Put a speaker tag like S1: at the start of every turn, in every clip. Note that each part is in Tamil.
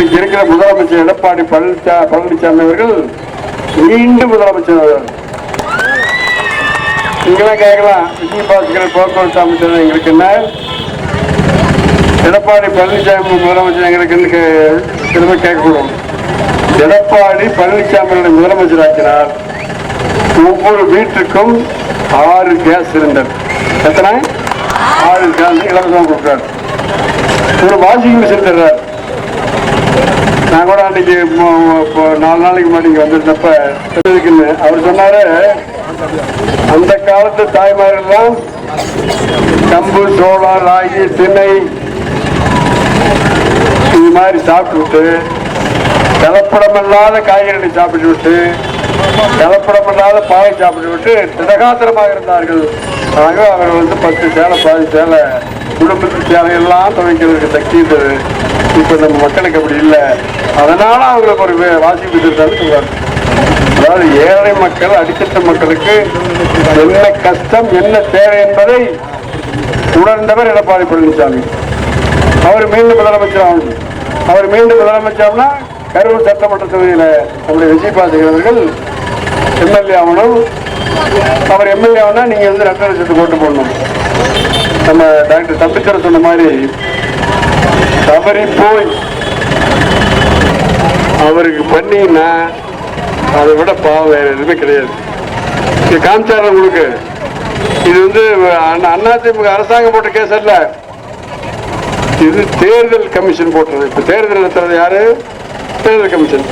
S1: இன்றைக்கு இருக்கிற முதலமைச்சர் எடப்பாடி பழனிசா பழனிசாமி அவர்கள் மீண்டும் முதலமைச்சர் ஆவார். நீங்களாம் கேட்கலாம். விஜய் போக்குவரத்து அமைச்சர் எங்களுக்கு என்ன? எடப்பாடி பழனிசாமி முதலமைச்சர் எங்களுக்கு திரும்ப கேட்கக்கூடும். எடப்பாடி பழனிசாமி முதலமைச்சர் ஆக்கினார் ஒவ்வொரு வீட்டுக்கும் ஆறு கேஸ் சிலிண்டர். எத்தனை? ஆறு கேஸ் இலவசம் கொடுக்குறாரு. ஒரு வாஷிங் மிஷின் தர்றார். அன்னைக்கு இப்போ நாலு நாளைக்கு முன்னாடி இங்கே வந்திருந்தப்ப இருக்குன்னு அவர் சொன்னார் அந்த காலத்து தாய்மார்கள்லாம் கம்பு சோளம் ராகி திணை இது மாதிரி சாப்பிட்டு விட்டு கலப்படமில்லாத காய்கறிகளை சாப்பிட்டு விட்டு கலப்படமில்லாத பாலை சாப்பிட்டு விட்டு திடகாத்திரமாக இருந்தார்கள். ஆக அவர் வந்து பத்து சேலை பாதி சேலை குடும்பத்து தேவையெல்லாம் துவைக்கிறதுக்கு சக்தி இருந்தது இப்போ நம்ம மக்களுக்கு அப்படி இல்லை. அதனால அவங்களுக்கு ஒரு வாசிப்பு அதாவது ஏழை மக்கள் அடித்தட்ட மக்களுக்கு என்ன கஷ்டம் என்ன தேவை என்பதை உணர்ந்தவர் எடப்பாடி பழனிசாமி. அவர் மீண்டும் முதலமைச்சர் ஆகணும். அவர் மீண்டும் முதலமைச்சர்னா கரூர் சட்டமன்ற தொகுதியில் நம்முடைய விஜய் பாஸ்கர் எம்எல்ஏ ஆகணும். அவர் எம்எல்ஏ ஆனா நீங்க வந்து ரெண்டு லட்சத்துக்கு ஓட்டு போடணும். நம்ம டாக்டர் தம்பிச்சர் சொன்ன மாதிரி தவறி போய் அவருக்கு பண்ணினா அதை விட பாவம் வேற எதுவுமே கிடையாது. இது காமிச்சாரு உங்களுக்கு? இது வந்து அண்ணா அதிமுக அரசாங்கம் போட்ட கேஸ் அல்ல. இது தேர்தல் கமிஷன் போட்டது. இப்ப தேர்தல் நடத்துறது யாரு? தேர்தல் கமிஷன்.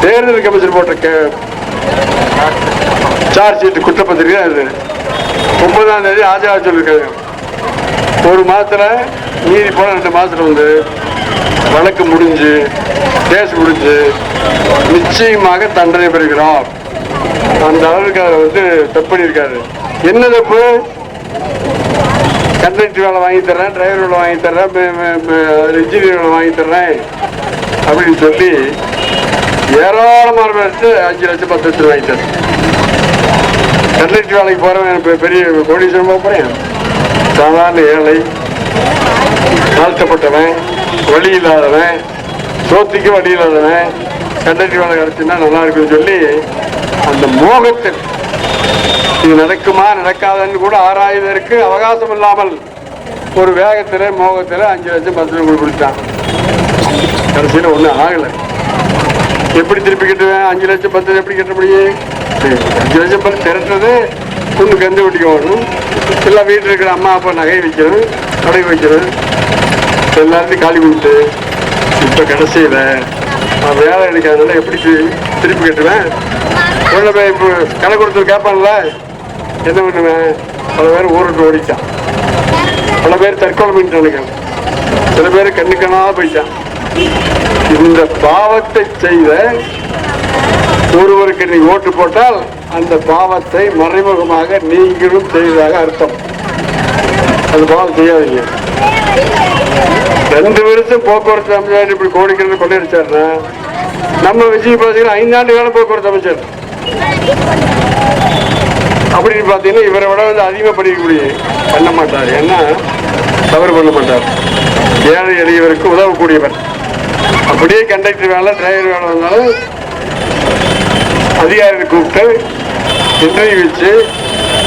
S1: தேர்தல் கமிஷன் போட்ட கே- சார்ஜ் ஷீட் குற்றப்பத்திரிக்கை தான் இது. ஒன்பதாம் தேதி ஆஜராக சொல்லியிருக்காங்க ஒரு மாதத்தில் மீதி போன ரெண்டு மாதத்தில் வந்து வழக்கு முடிஞ்சு கேஸ் முடிஞ்சு நிச்சயமாக தண்டனை பெறுகிறோம். அந்த அளவுக்கு அவர் வந்து தப்பு பண்ணியிருக்காரு. என்ன தப்பு கண்டக்டர் வேலை வாங்கி தர்றேன் டிரைவர் வேலை வாங்கி தர்றேன் இன்ஜினியர் வேலை வாங்கி தர்றேன் அப்படின்னு சொல்லி ஏராளமான பேருக்கு அஞ்சு லட்சம் பத்து லட்சம் வாங்கி தர்றேன் கண்டக்டர் வேலைக்கு போகிறவன் பெரிய கோடீஸ்வரமாக போகிறேன் சாதாரண ஏழை தாழ்த்தப்பட்டவன் வழி இல்லாதவன் சோத்துக்கு வழி இல்லாதவன் கண்டக்டர் வேலை கிடைச்சுன்னா நல்லா இருக்குன்னு சொல்லி அந்த மோகத்தில் இது நடக்குமா நடக்காதுன்னு கூட ஆராய்வதற்கு அவகாசம் இல்லாமல் ஒரு வேகத்தில் மோகத்தில் அஞ்சு லட்சம் பத்து லட்சம் கொடுத்தான் கடைசியில் ஒன்றும் ஆகலை. எப்படி திருப்பி கட்டுவேன்? அஞ்சு லட்சம் பத்து எப்படி கட்ட முடியும்? அஞ்சு லட்சம் பத்து திரட்டுறது பொண்ணு கந்து வெட்டிக்க வரணும் எல்லாம் வீட்டில் இருக்கிற அம்மா அப்பா நகை வைக்கணும் கடை வைக்கணும் எல்லாத்தையும் காலி கொடுத்து இப்போ கடைசியில் நான் வேலை எடுக்காதனால எப்படி திருப்பி கட்டுவேன்? உள்ள போய் இப்போ கணக்கு கொடுத்து கேட்பான்ல என்ன பண்ணுவேன்? பல பேர் ஊருக்கு ஓடிட்டான். பல பேர் தற்கொலை பண்ணிட்டு நினைக்கிறேன் சில பேர் கண்ணுக்கணா போயிட்டான். இந்த பாவத்தை செய்த ஒருவருக்கு நீ ஓட்டு போட்டால் அந்த பாவத்தை மறைமுகமாக நீங்களும் செய்வதாக அர்த்தம். அந்த பாவம் செய்யாதீங்க. ரெண்டு வருஷம் போக்குவரத்து அமைச்சர் இப்படி கோடிக்கிறது கொண்டிருச்சாருன்னா நம்ம விஜய் பாத்தீங்கன்னா ஐந்தாண்டு கால போக்குவரத்து அமைச்சர். அப்படின்னு பார்த்தீங்கன்னா இவரை விட வந்து அதிகமாக படிக்கக்கூடிய பண்ண மாட்டார். ஏன்னா தவறு பண்ண மாட்டார். ஏழை எளியவருக்கு உதவக்கூடியவர். அப்படியே கண்டக்டர் வேலை டிரைவர் வேலை வந்தாலும் அதிகாரிகள் கூப்பிட்டு இன்டர்வியூ வச்சு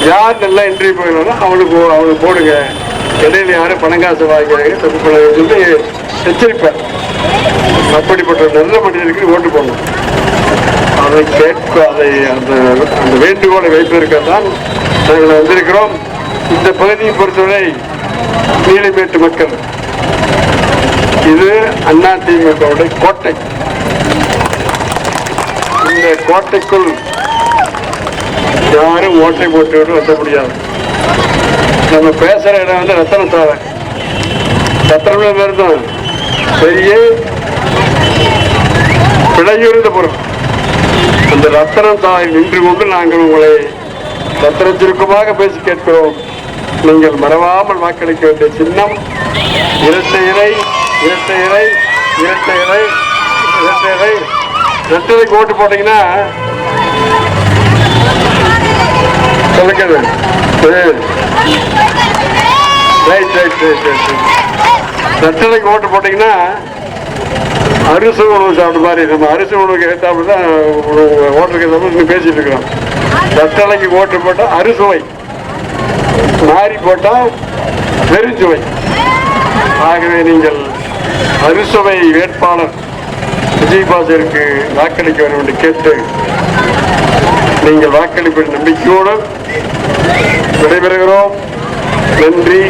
S1: யார் நல்லா இன்டர்வியூ பண்ணணும்னா அவனுக்கு அவனுக்கு போடுங்க. இடையில யாரும் பணம் காசு வாங்கிறாங்க தப்பு பண்ண சொல்லி எச்சரிப்பேன் அப்படிப்பட்ட நல்ல மனிதனுக்கு ஓட்டு போடணும். அதை கேட்க அதை அந்த அந்த வேண்டுகோளை வைப்பதற்குத்தான் நாங்கள் வந்திருக்கிறோம். இந்த பகுதியை பொறுத்தவரை நீலமேட்டு மக்கள். இது அண்ணா திமுகவுடைய கோட்டை. இந்த கோட்டைக்குள் யாரும் ஓட்டை போட்டு வந்த முடியாது நம்ம பேசுற இடம் வந்து ரத்தன சாலை ரத்தனம் இருந்தோம் பெரிய பிழையுறுந்த பொருள். அந்த ரத்தனம் தாய் நின்று கொண்டு நாங்கள் உங்களை ரத்தன சுருக்கமாக பேசி கேட்கிறோம். நீங்கள் மறவாமல் வாக்களிக்க வேண்டிய சின்னம். இரட்டை இறை இரட்டை இறை இரட்டை இறை இரட்டை இறை. ரெட்டலைக்கு ஓட்டு போட்டீங்கன்னா சொல்லுங்க ரைட் ரைட் ரைட் ரைட் ரெட்டலைக்கு ஓட்டு போட்டீங்கன்னா அரிசி உணவு சாப்பிட்ட மாதிரி நம்ம அரிசி உணவுக்கு ஏற்றாப்புல தான் ஓட்டருக்கு ஏற்றாப்புல பேசிட்டு இருக்கிறோம். ரத்தலைக்கு ஓட்டு போட்டால் அறுசுவை. மாறி போட்டால் பெருஞ்சுவை. ஆகவே நீங்கள் அறுசுவை வேட்பாளர் விஜயபாசருக்கு வாக்களிக்க வேண்டும் என்று கேட்டு நீங்கள் வாக்களிப்பின் நம்பிக்கையோடு விடைபெறுகிறோம். நன்றி.